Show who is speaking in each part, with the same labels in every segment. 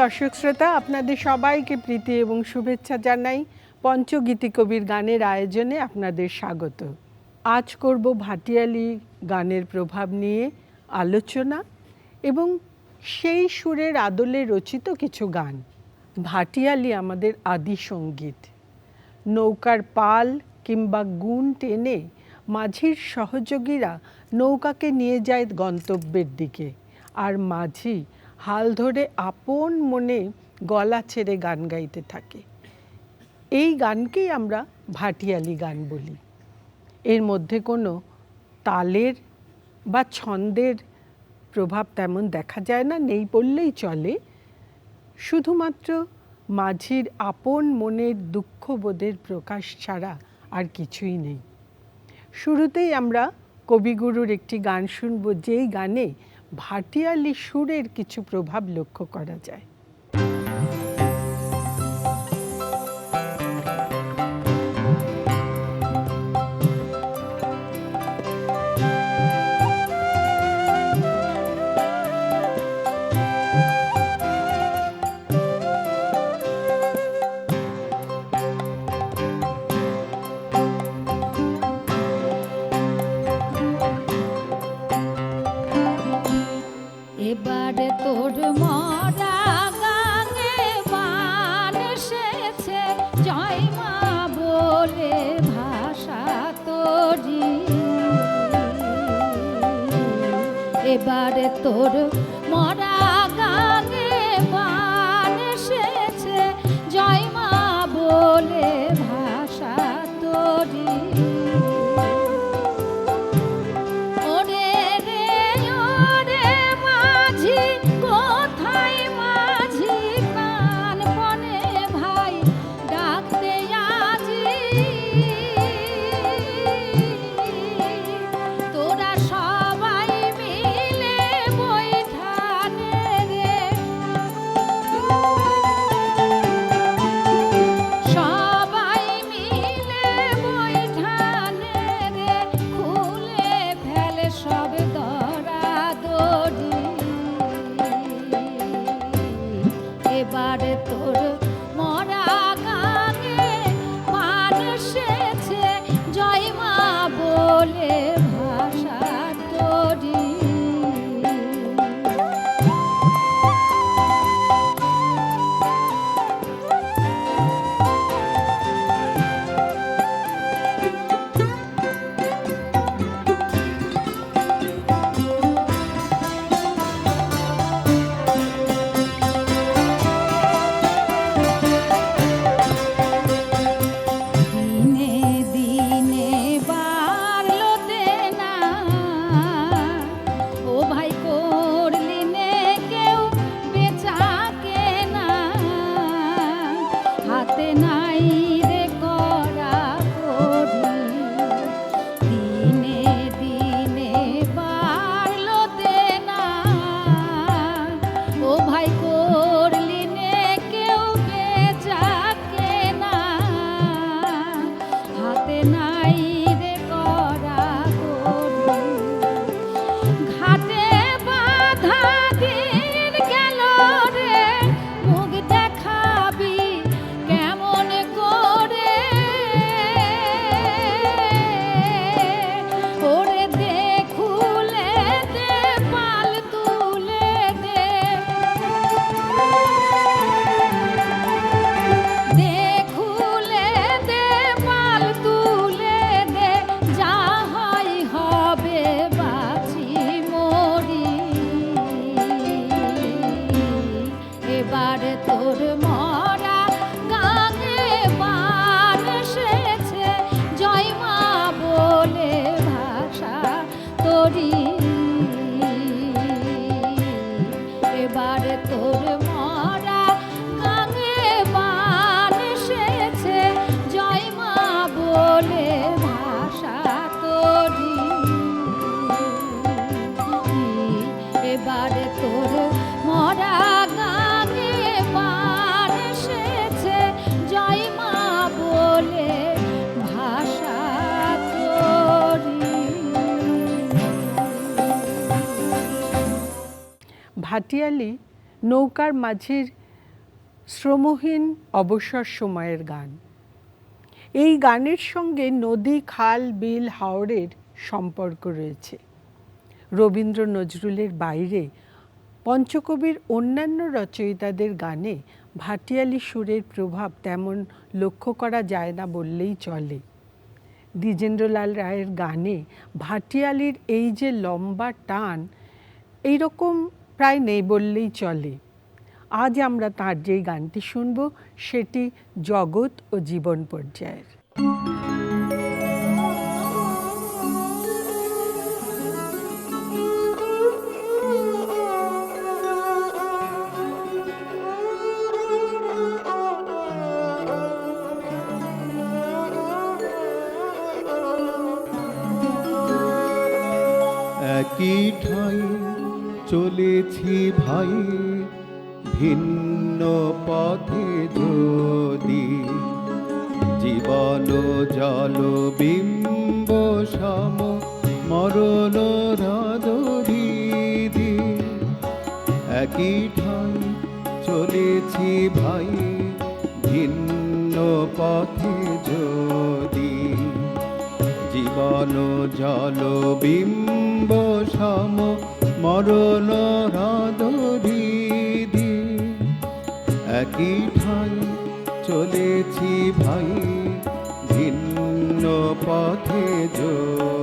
Speaker 1: দর্শক শ্রোতা, আপনাদের সবাইকে প্রীতি এবং শুভেচ্ছা জানাই। পঞ্চগীতি কবির গানের আয়োজনে আপনাদের স্বাগত। আজ করব ভাটিয়ালি গানের প্রভাব নিয়ে আলোচনা এবং সেই সুরের আদলে রচিত কিছু গান। ভাটিয়ালি আমাদের আদি সংগীত। নৌকার পাল কিংবা গুণ টেনে মাঝির সহযোগীরা নৌকাকে নিয়ে যায় গন্তব্যের দিকে। আর মাঝি হাল ধরে আপন মনে গলা ছেড়ে গান গাইতে থাকে। এই গানকেই আমরা ভাটিয়ালি গান বলি। এর মধ্যে কোনো তালের বা ছন্দের প্রভাব তেমন দেখা যায় না, নেই বললেই চলে। শুধুমাত্র মাঝির আপন মনের দুঃখবোধের প্রকাশ ছাড়া আর কিছুই নেই। শুরুতেই আমরা কবিগুরুর একটি গান শুনব, যেই গানে ভাটিয়ালি সুরের কিছু প্রভাব লক্ষ্য করা যায়। ভাটিয়ালি নৌকার মাঝির
Speaker 2: শ্রমহীন অবসর সময়ের গান। এই গানের সঙ্গে নদী, খাল, বিল হাওড়ের সম্পর্ক রয়েছে। রবীন্দ্র নজরুলের বাইরে পঞ্চকবির অন্যান্য রচয়িতাদের গানে ভাটিয়ালি সুরের প্রভাব তেমন লক্ষ্য করা যায় না বললেই চলে। দ্বিজেন্দ্রলাল রায়ের গানে ভাটিয়ালির এই যে লম্বা টান এই রকম প্রায় নেই বললেই চলে। আজ আমরা তার যেই গানটি শুনব, সেটি জগৎ ও জীবন পর্যায়ের।
Speaker 3: ভিন্ন পথে যদি জীবন জল বিম্ব সম মরণ রাদরিদি একই ঠাই চলেছি ভাই, ভিন্ন পথে যদি জীবন জল বিম্ব সম মরণ হৃদি একই ঠাই চলেছি ভাই ভিন্ন পথে যদি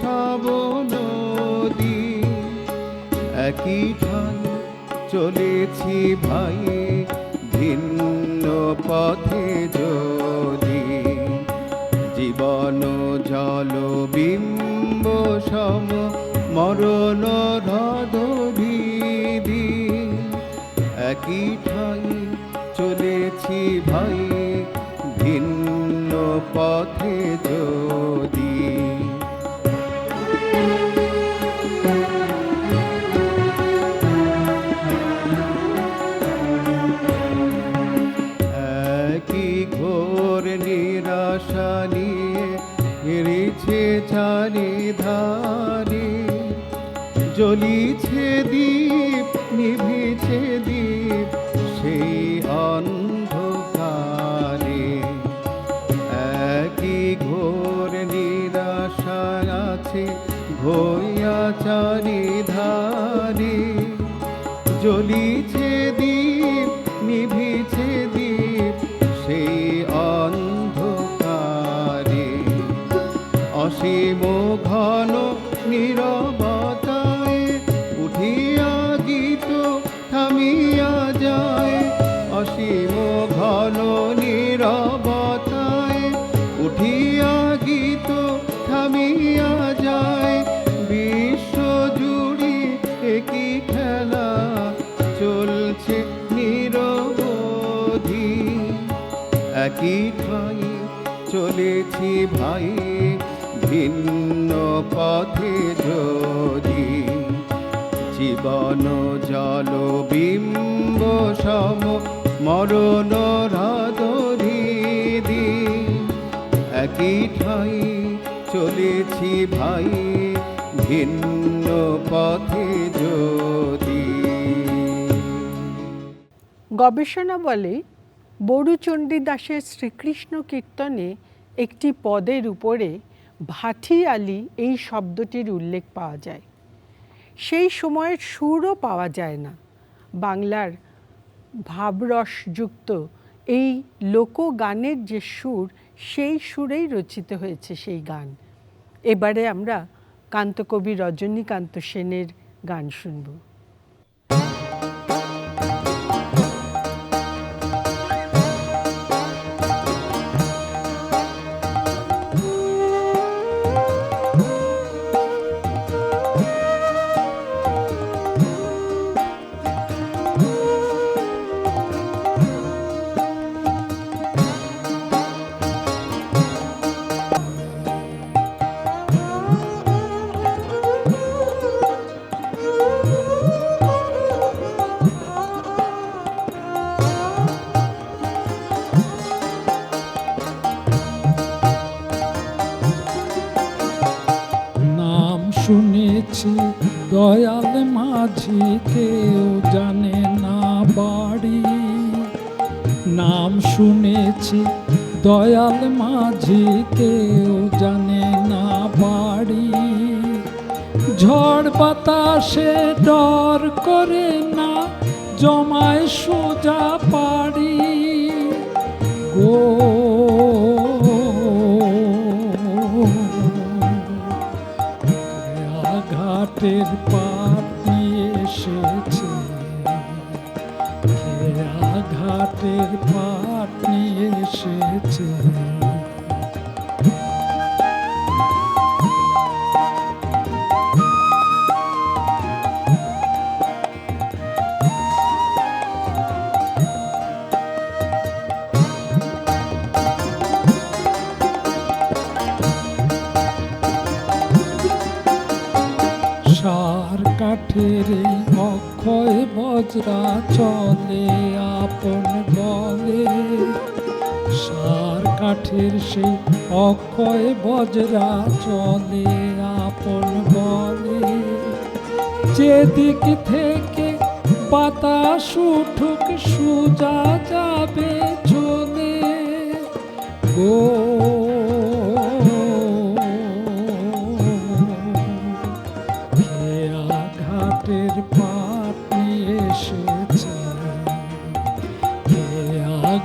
Speaker 3: সব নদী। একই ঠাই চলেছি ভাই, ভিন্ন পথে যদি। জীবন জল বিম্ব সম মরণ হৃদি একই ঠাই চলেছি ভাই, ভিন্ন পথে যদি। চারি ধারে জ্বলিছে দীপ নিভিছে দীপ সেই অন্ধকারে। একই ঘোর নিরাশা আছে ভইয়া চারি একই ঠাই? চলেছি ভাই, ভিন্ন পথে যদি। জীবন জল বিম্ব সম, মরণ হৃদি একই ঠাই, চলেছি ভাই, ভিন্ন পথে যদি।
Speaker 2: গবেষণা বলে বড়ুচণ্ডী দাসের শ্রীকৃষ্ণ কীর্তনে একটি পদের উপরে ভাটিয়ালি এই শব্দটির উল্লেখ পাওয়া যায়। সেই সময়ের সুরও পাওয়া যায় না। বাংলার ভাবরসযুক্ত এই লোকগানের যে সুর, সেই সুরেই রচিত হয়েছে সেই গান। এবারে আমরা কান্তকবি রজনীকান্ত সেনের গান শুনব।
Speaker 4: দয়াল মাঝি কেউ জানে না বাড়ি। ঝড় বাতাসে ডর করে না, জমায় সোজা পাড়ি। গো ঘাটের বাতাস উঠুক সুজা যাবে চলে গো। ঘাটের পাট নিয়ে এসেছে।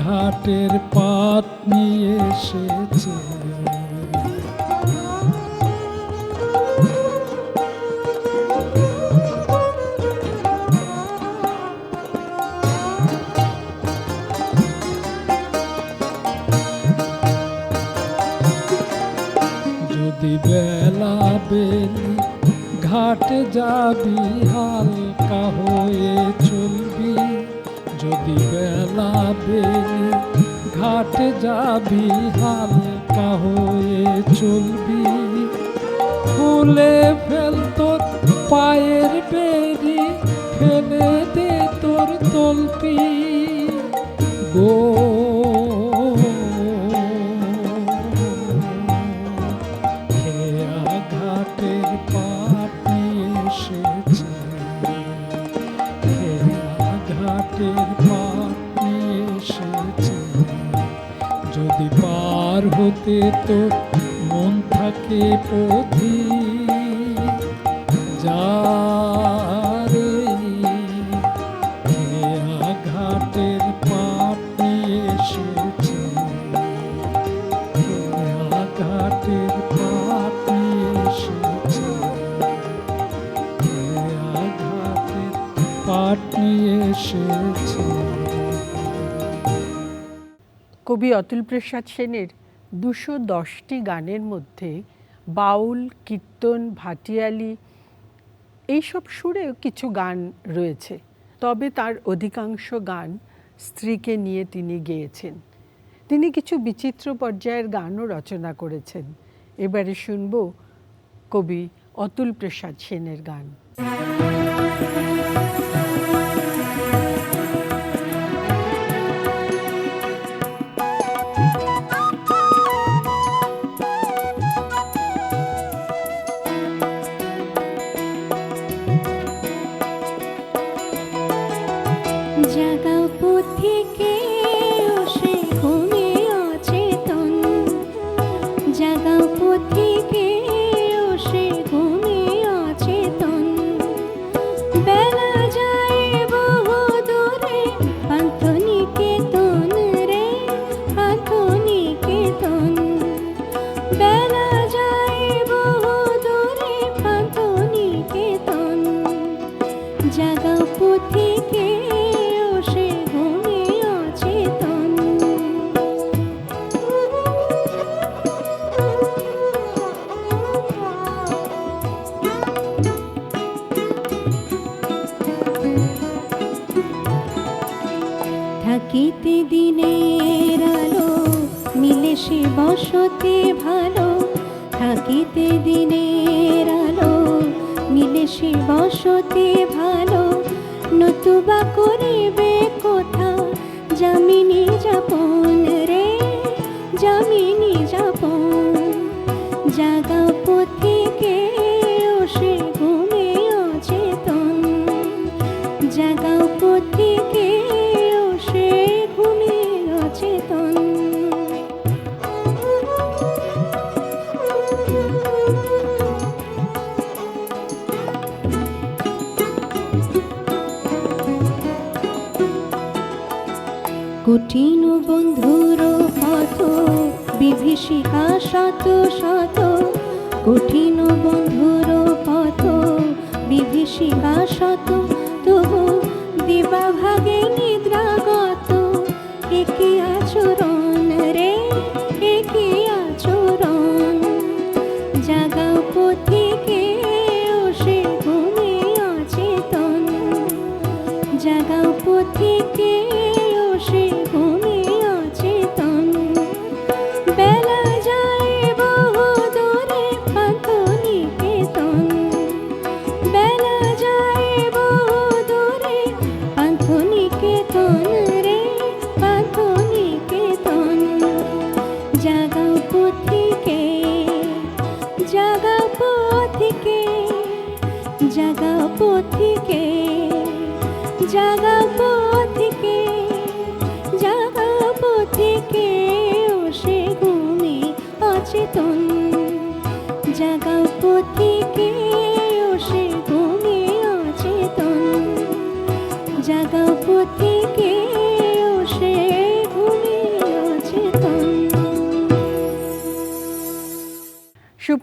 Speaker 4: ঘাটের পাট নিয়ে এসেছে। বেলা ঘাটে যাবি, হালকা হয়ে চলবি। যদি বেলা বেলি ঘাটে যাবি, হালকা হয়ে চলবি। খুলে ফেল তোর পায়ের বেরি ফেলে দে তোর তলপি। গো তো মন থাকে পথি যা রে খেয়া ঘাটের নিয়ে এসেছে এসেছে এসেছে
Speaker 5: কবি অতুল প্রসাদ সেনের দুশো দশটি গানের মধ্যে বাউল, কীর্তন, ভাটিয়ালি, এইসব সুরেও কিছু গান রয়েছে। তবে তার অধিকাংশ গান স্ত্রীকে নিয়ে তিনি গেয়েছেন। তিনি কিছু বিচিত্র পর্যায়ের গানও রচনা করেছেন। এবারে শুনব কবি অতুল প্রসাদ সেনের গান।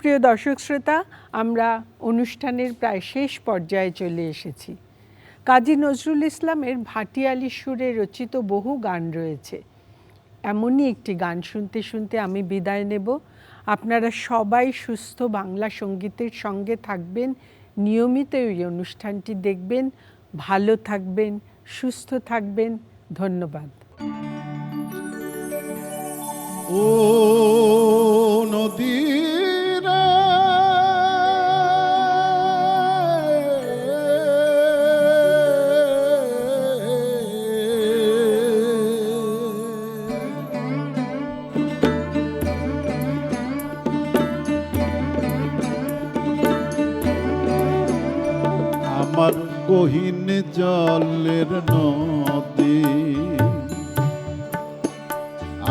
Speaker 1: সুপ্রিয় দর্শক শ্রোতা, আমরা অনুষ্ঠানের প্রায় শেষ পর্যায়ে চলে এসেছি। কাজী নজরুল ইসলামের ভাটিয়ালি সুরে রচিত বহু গান রয়েছে। এমনই একটি গান শুনতে শুনতে আমি বিদায় নেব। আপনারা সবাই সুস্থ বাংলা সঙ্গীতের সঙ্গে থাকবেন, নিয়মিত এই অনুষ্ঠানটি দেখবেন, ভালো থাকবেন, সুস্থ থাকবেন। ধন্যবাদ।
Speaker 6: ও নদীরা গহীন জলের নদী।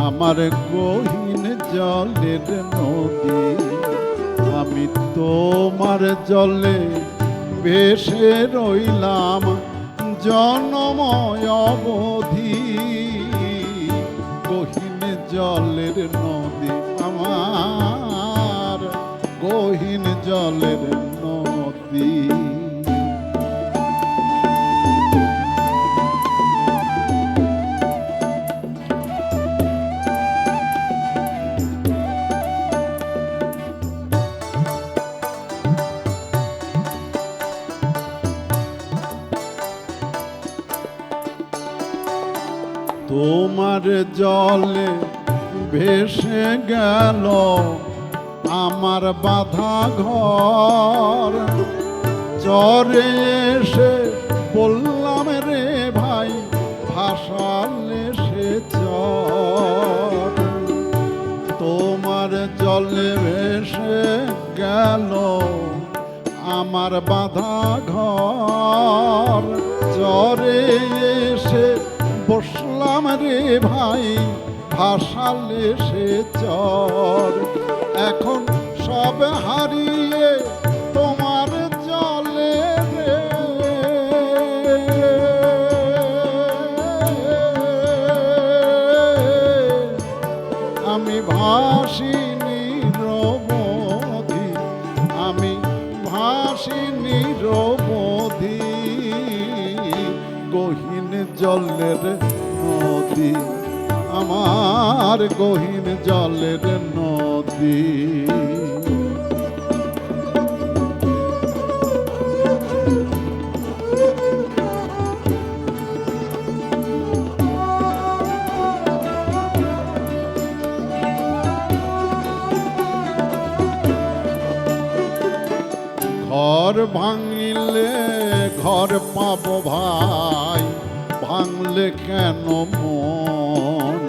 Speaker 6: আমার গহীন জলের নদী, আমি তোমার জলে বেশে রইলাম জনময় অবধি। গহীন জলের নদী আমার, গহীন জলের নদী। তোমার জলে ভেসে গেল আমার বাধা ঘর। চরে এসে বললাম রে ভাই, ভাসালে সে চর। তোমার জলে ভেসে গেল আমার বাধা ঘর। চরে এসে বসলাম রে ভাই, ভাসালে সে চর। এখন সব হারিয়ে তোমার জলে রে। আমি ভাসি নিরবধি আমি জলের নদী আমার গহীন জলের নদী। ঘর ভাঙিলে ঘর পাব ভাই ভাঙলে কেন মন?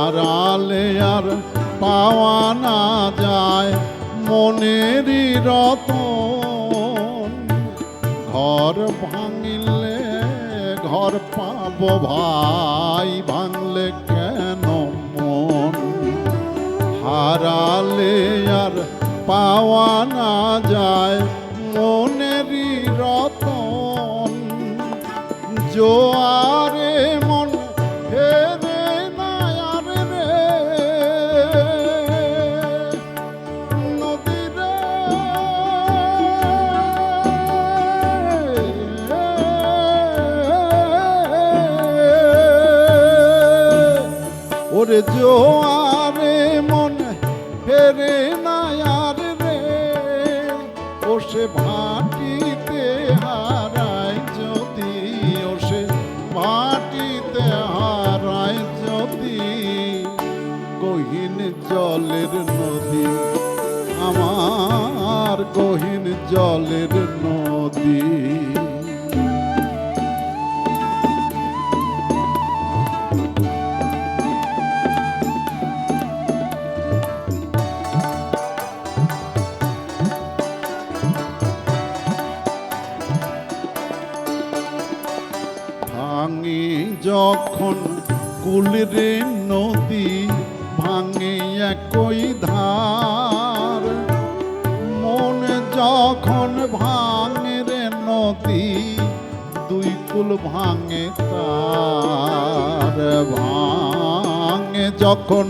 Speaker 6: আর আলে আর পাওয়া না যায় মনেরই রতন। ঘর ভাঙিলে ঘর পাবো ভাই, ভাঙলে কেন মন? হারালে আর পাওয়া না যায় মনেরই জোয়ারে মন জলের নদী। ভাঙে যখন কুলরে নদী ভাঙে একই ধার। যখন ভাঙে রে নদী, দুই কুল ভাঙে তার ভাঙে। যখন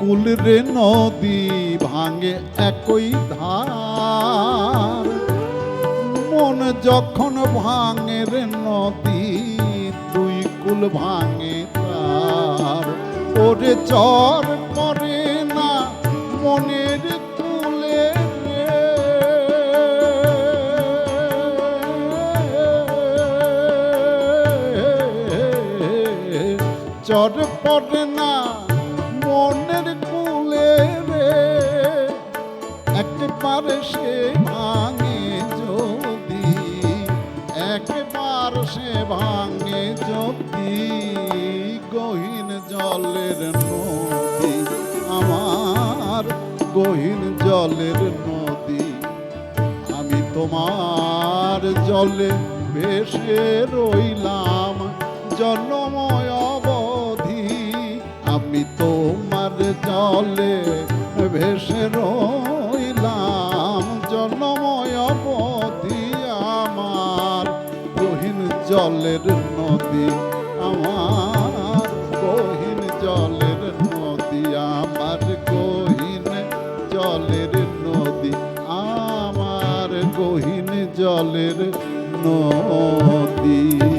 Speaker 6: কুল রে নদী ভাঙে একই ধার, মন যখন ভাঙে রে নদী, দুই কুল ভাঙে তার। ওরে চর পরে না মনের কুলে চর পরে না মনের কুলে রে। একবার সে ভাঙে যদি, একবার সে ভাঙে যদি, গহীন জলের নদী, আমার গহীন জলের নদী, আমি তোমার জলে ভেসে রইলাম আমি তোমার জলে ভেসে রইলাম জন্মময় অবধি আমার। গহীন জলের নদী আমার, গহীন জলের নদী আমার, গহীন জলের নদী আমার, গহীন জলের নদী।